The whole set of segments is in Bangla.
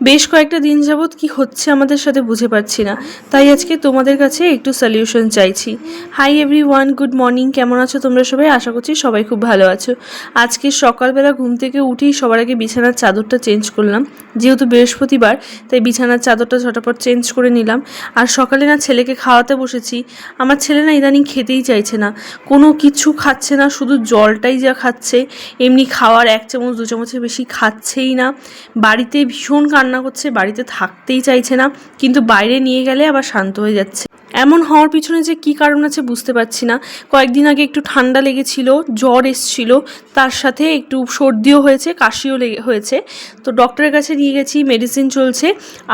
বেশ কয়েকটা দিন যাবৎ কি হচ্ছে আমাদের সাথে বুঝে পারছি না। তাই আজকে তোমাদের কাছে একটু সলিউশন চাইছি। Hi everyone good morning কেমন আছো তোমরা সবাই? আশা করছি সবাই খুব ভালো আছো। আজকে সকালবেলা ঘুম থেকে উঠেই সবার আগে বিছানার চাদরটা চেঞ্জ করলাম। যেহেতু বৃহস্পতিবার, তাই বিছানার চাদরটা ঝটাপট চেঞ্জ করে নিলাম। আর সকালে না ছেলেকে খাওয়াতে বসেছি। আমার ছেলে না ইদানিং খেতেই চাইছে না। কোনো কিছু খাচ্ছে না, শুধু জলটাই যা খাচ্ছে। এমনি খাওয়ার এক চামচ, দু চামচের বেশি খাচ্ছেই না। বাড়িতে ভীষণ কান্না করছে, বাড়িতে থাকতেই চাইছে না, কিন্তু বাইরে নিয়ে গেলে আবার শান্ত হয়ে যাচ্ছে। এমন হওয়ার পিছনে যে কী কারণ আছে বুঝতে পারছি না। কয়েকদিন আগে একটু ঠান্ডা লেগেছিল, জ্বর এসছিল, তার সাথে একটু সর্দিও হয়েছে, কাশিও লেগে হয়েছে। তো ডক্টরের কাছে নিয়ে গেছি মেডিসিন চলছে,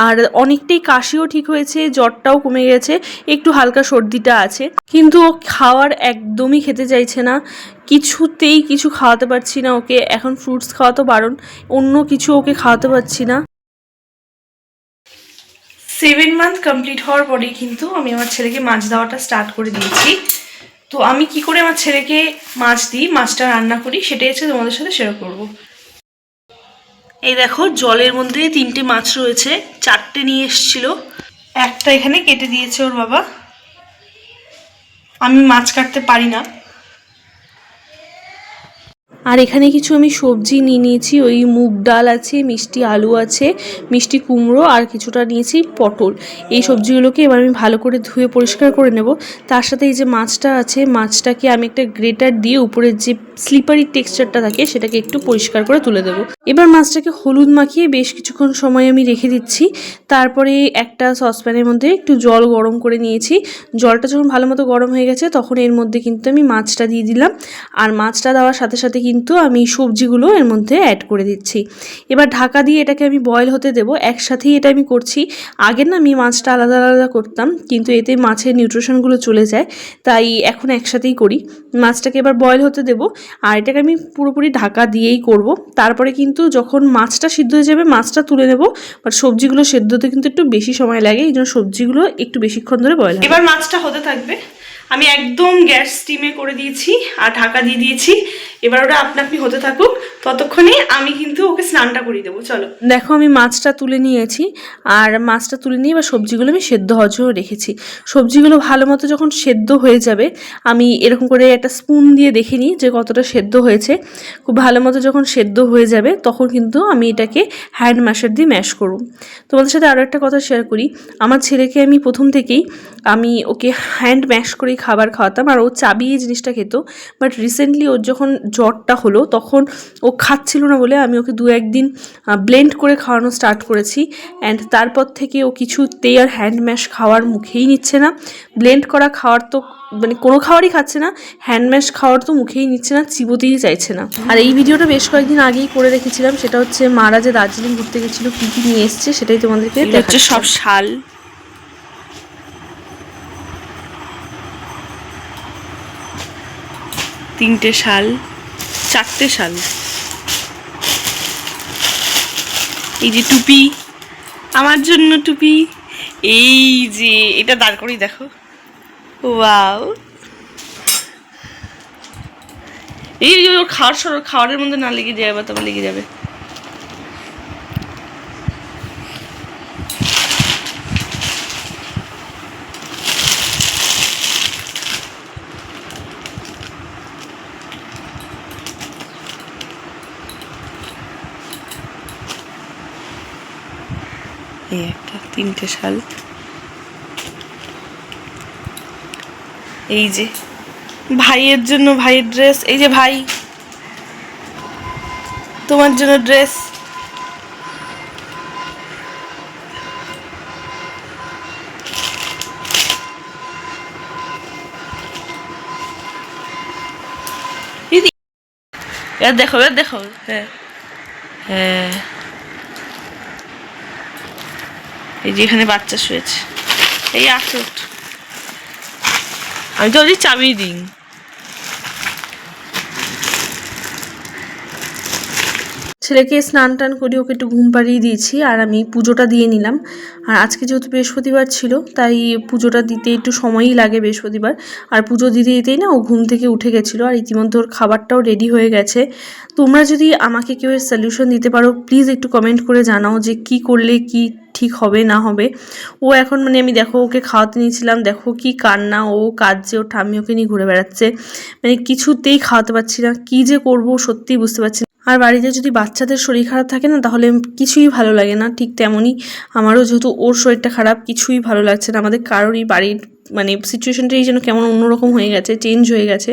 আর অনেকটাই কাশিও ঠিক হয়েছে, জ্বরটাও কমে গেছে, একটু হালকা সর্দিটা আছে। কিন্তু ও খাওয়ার একদমই খেতে চাইছে না, কিছুতেই কিছু খাওয়াতে পারছি না ওকে, এখন ফ্রুটস খাওয়াতে বারণ, অন্য কিছু ওকে খাওয়াতে পারছি না। সেভেন মান্থ কমপ্লিট হওয়ার পরেই কিন্তু আমি আমার ছেলেকে মাছ দেওয়াটা স্টার্ট করে দিয়েছি। তো আমি কি করে আমার ছেলেকে মাছ দিই, মাছটা রান্না করি, সেটাই হচ্ছে তোমাদের সাথে শেয়ার করব। এই দেখো, জলের মধ্যে তিনটে মাছ রয়েছে, চারটে নিয়ে এসছিল। একটা এখানে কেটে দিয়েছে ওর বাবা। আমি মাছ কাটতে পারি না। আর এখানে কিছু আমি সবজি নিয়ে নিয়েছি, ওই মুগ ডাল আছে, মিষ্টি আলু আছে, মিষ্টি কুমড়ো আর কিছুটা নিয়েছি পটল। এই সবজিগুলোকে এবার আমি ভালো করে ধুয়ে পরিষ্কার করে নেব। তার সাথে এই যে মাছটা আছে, মাছটাকে আমি একটা গ্রেটার দিয়ে উপরের যে স্লিপারি টেক্সচারটা থাকে, সেটাকে একটু পরিষ্কার করে তুলে দেবো। এবার মাছটাকে হলুদ মাখিয়ে বেশ কিছুক্ষণ সময় আমি রেখে দিচ্ছি। তারপরে একটা সসপ্যানের মধ্যে একটু জল গরম করে নিয়েছি। জলটা যখন ভালো মতো গরম হয়ে গেছে, তখন এর মধ্যে কিন্তু আমি মাছটা দিয়ে দিলাম। আর মাছটা দেওয়ার সাথে সাথে কিন্তু আমি সবজিগুলো এর মধ্যে অ্যাড করে দিচ্ছি। এবার ঢাকা দিয়ে এটাকে আমি বয়েল হতে দেবো। একসাথেই এটা আমি করছি। আগে না আমি মাছটা আলাদা আলাদা করতাম, কিন্তু এতে মাছের নিউট্রিশনগুলো চলে যায়। তাই এখন একসাথেই করি। মাছটাকে এবার বয়েল হতে দেবো। আর এটাকে আমি পুরোপুরি ঢাকা দিয়েই করব। তারপরে কিন্তু যখন মাছটা সিদ্ধ হয়ে যাবে, মাছটা তুলে নেব। বাট সবজিগুলো সেদ্ধ হতে কিন্তু একটু বেশি সময় লাগে, এই জন্য সবজিগুলো একটু বেশিক্ষণ ধরে বয়েল এবার মাছটা হতে থাকবে। আমি একদম গ্যাস স্টিমে করে দিয়েছি, আর ঢাকা দিয়ে দিয়েছি। এবার ওটা আপনা আপনি হতে থাকুক, ততক্ষণে আমি কিন্তু ওকে স্নানটা করিয়ে দেবো, চলো। দেখো আমি মাছটা তুলে নিয়েছি, আর মাছটা তুলে নিয়ে এবার সবজিগুলো আমি সেদ্ধ হওয়ার রেখেছি। সবজিগুলো ভালো মতো যখন সেদ্ধ হয়ে যাবে, আমি এরকম করে একটা স্পুন দিয়ে দেখে নিই যে কতটা সেদ্ধ হয়েছে। খুব ভালো মতো যখন সেদ্ধ হয়ে যাবে, তখন কিন্তু আমি এটাকে হ্যান্ড ম্যাশার দিয়ে ম্যাশ করব। তোমাদের সাথে আরও একটা কথা শেয়ার করি, আমার ছেলেকে আমি প্রথম থেকেই আমি ওকে হ্যান্ড ম্যাশ করেই খাবার খাওয়াতাম, আর ও চাবিয়ে জিনিসটা খেত বাট রিসেন্টলি ওর যখন জ্বরটা হলো তখন ও খাচ্ছিল না বলে আমি ওকে দু একদিন ব্লেন্ড করে খাওয়ানো স্টার্ট করেছি অ্যান্ড তারপর থেকে ও কিছুতেই আর হ্যান্ড ম্যাশ খাওয়ার মুখেই নিচ্ছে না। ব্লেন্ড করা খাওয়ার তো মানে কোনো খাবারই খাচ্ছে না হ্যান্ড ম্যাশ খাওয়ার তো মুখেই নিচ্ছে না চিবোতেই চাইছে না। আর এই ভিডিওটা বেশ কয়েকদিন আগেই করে রেখেছিলাম সেটা হচ্ছে মারা যে দার্জিলিং ঘুরতে গেছিল কী কী নিয়ে এসছে সেটাই তোমাদেরকে হচ্ছে সব শাল। তিনটে শাল। চারটে শাল। এই যে টুপি, আমার জন্য টুপি। এই যে, এটা দাঁড় করেই দেখো। ওয়াও। এই খাওয়ার সর, খাওয়ারের মধ্যে না লেগে যাবে, আবার তবে লেগে যাবে। এই একটা, তিনটে শাল। এই যে, ভাইয়ের জন্য ভাইয়ের ড্রেস এই যে ভাই, তোমার জন্য ড্রেস দেখো দেখো। হ্যাঁ হ্যাঁ। এই যে এখানে বাচ্চা শুয়েছে। এই আসো আমি তো ওই চাবি দিই। ছেলেকে স্নান টান করে ওকে একটু ঘুম পাড়িয়ে দিয়েছি আর আমি পুজোটা দিয়ে নিলাম। আর আজকে যেহেতু বৃহস্পতিবার ছিল তাই পুজোটা দিতে একটু সময়ই লাগে বৃহস্পতিবার। আর পুজো দিতে দিতেই না ও ঘুম থেকে উঠে গেছিল আর ইতিমধ্যে ওর খাবারটাও রেডি হয়ে গেছে। তোমরা যদি আমাকে কেউ এর সলিউশন দিতে পারো প্লিজ একটু কমেন্ট করে জানাও যে কি করলে কি ঠিক হবে না হবে। ও এখন মানে আমি দেখো ওকে খাওয়াতে নিয়েছিলাম, দেখো কি কান্না, ও কাঁদছে, ওর ঠাম্মি ওকে নিয়ে ঘুরে বেড়াচ্ছে। মানে কিছুতেই খাওয়াতে পারছি না, কী যে করব সত্যিই বুঝতে পারছি না। আর বাড়িতে যদি বাচ্চাদের শরীর খারাপ থাকে না, তাহলে কিছুই ভালো লাগে না, ঠিক তেমনই আমারও যেহেতু ওর শরীরটা খারাপ, কিছুই ভালো লাগছে না। আমাদের কারোরই বাড়ির মানে সিচুয়েশনটাই যেন কেমন অন্যরকম হয়ে গেছে চেঞ্জ হয়ে গেছে।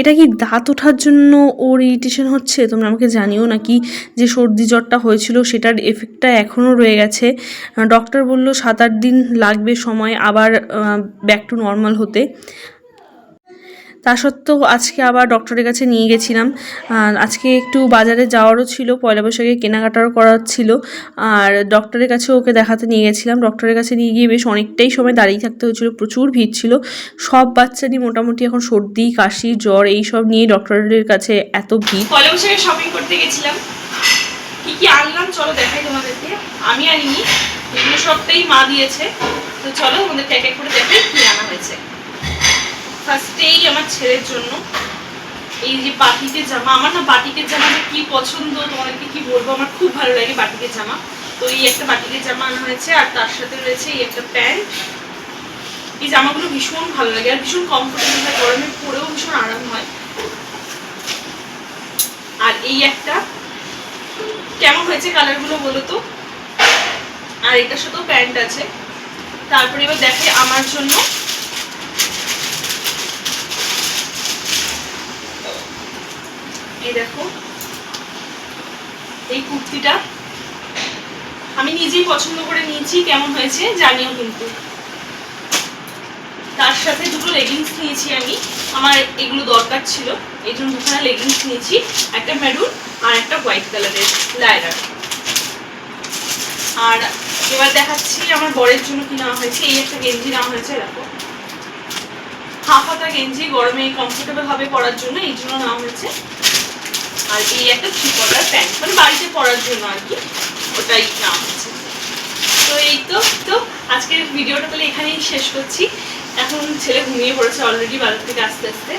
এটা কি দাঁত ওঠার জন্য ওর ইরিটেশন হচ্ছে? তোমরা আমাকে জানিও নাকি যে সর্দি জ্বরটা হয়েছিল সেটার এফেক্টটা এখনও রয়ে গেছে। ডক্টর বলল সাত আট দিন লাগবে সময় আবার ব্যাক টু নর্মাল হতে। তা সত্ত্বেও আজকে আবার ডক্টরের কাছে নিয়ে গেছিলাম। আজকে একটু বাজারে যাওয়ারও ছিল, পয়লা বৈশাখে কেনাকাটারও করার ছিল। আর ডক্টরের কাছে ওকে দেখাতে নিয়ে গেছিলাম। ডক্টরের কাছে নিয়ে গিয়ে বেশ অনেকটাই সময় দাঁড়িয়ে থাকতে হয়েছিল, প্রচুর ভিড় ছিল। সব বাচ্চারই মোটামুটি এখন সর্দি, কাশি, জ্বর এই সব নিয়ে ডক্টরের কাছে এত ভিড়। পয়লা বৈশাখে শপিং করতে গেছিলাম। কি কি আনলাম চলো দেখাই তোমাদেরকে। আমি আনিনি, এগুলো সবটাই মা দিয়েছে। তো চলো এক এক করে দেখাই কি আনা হয়েছে। ফার্স্টেই আমার ছেলের জন্য, এই যে বাটিকের জামা, আমার না বাটিকের জামা কি পছন্দ, তোমাদেরকে কি বলব? আমার খুব ভালো লাগে বাটিকের জামা। তো এই একটা বাটিকের জামা আনা হয়েছে, আর তার সাথে রয়েছে এই একটা প্যান্ট। এই জামাগুলো ভীষণ ভালো লাগে, আর ভীষণ কমফোর্টেবল হয়, গরমে পরেও ভীষণ আরাম হয়। আর এই একটা, কেমন হয়েছে কালারগুলো বলো তো? আর এটার সাথেও প্যান্ট আছে। তারপরে এবার দেখে আমার জন্য এই দেখো, এই কুর্তিটা। আমি নিজেই পছন্দ করে নিয়েছি, কেমন হয়েছে জানিও কিন্তু। তার সাথে দুটো লেগিংস নিয়েছি আমি। আমার এগুলো দরকার ছিল, এই জন্য দুখানা লেগিংস নিয়েছি, একটা মেরুন আর একটা হোয়াইট কালারের লাইরার আর এবার দেখাচ্ছি আমার বরের জন্য কি নেওয়া হয়েছে। এই একটা গেঞ্জি নেওয়া হয়েছে, দেখো। হাফ হাতা গেঞ্জি গরমে কমফোর্টেবল হবে পরার জন্য, এই জন্য নেওয়া হয়েছে। আর এই একটা থ্রি কলার প্যান্ট মানে বাড়িতে পরার জন্য আর কি, ওটাই হয়েছে তো এই তো তো আজকের ভিডিওটা তাহলে এখানেই শেষ করছি। এখন ছেলে ঘুমিয়ে পড়েছে অলরেডি বাজার থেকে আস্তে আস্তে।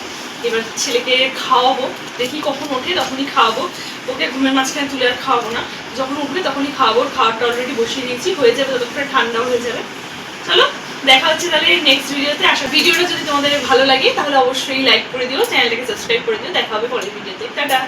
এবার ছেলেকে খাওয়াবো, দেখি কখন ওঠে, তখনই খাওয়াবো। ওকে ঘুমের মাঝখানে তুলে আর খাওয়াবো না। যখন উঠবে তখনই খাওয়াবো খাওয়াটা অলরেডি বসিয়ে দিয়েছি, হয়ে যাবে ততক্ষণে ঠান্ডাও হয়ে যাবে। চলো, দেখা হচ্ছে তাহলে নেক্সট ভিডিওতে আসা ভিডিওটা যদি তোমাদের ভালো লাগে তাহলে অবশ্যই লাইক করে দিও চ্যানেলটাকে সাবস্ক্রাইব করে দিও। দেখা হবে পরের ভিডিওতে টাটা!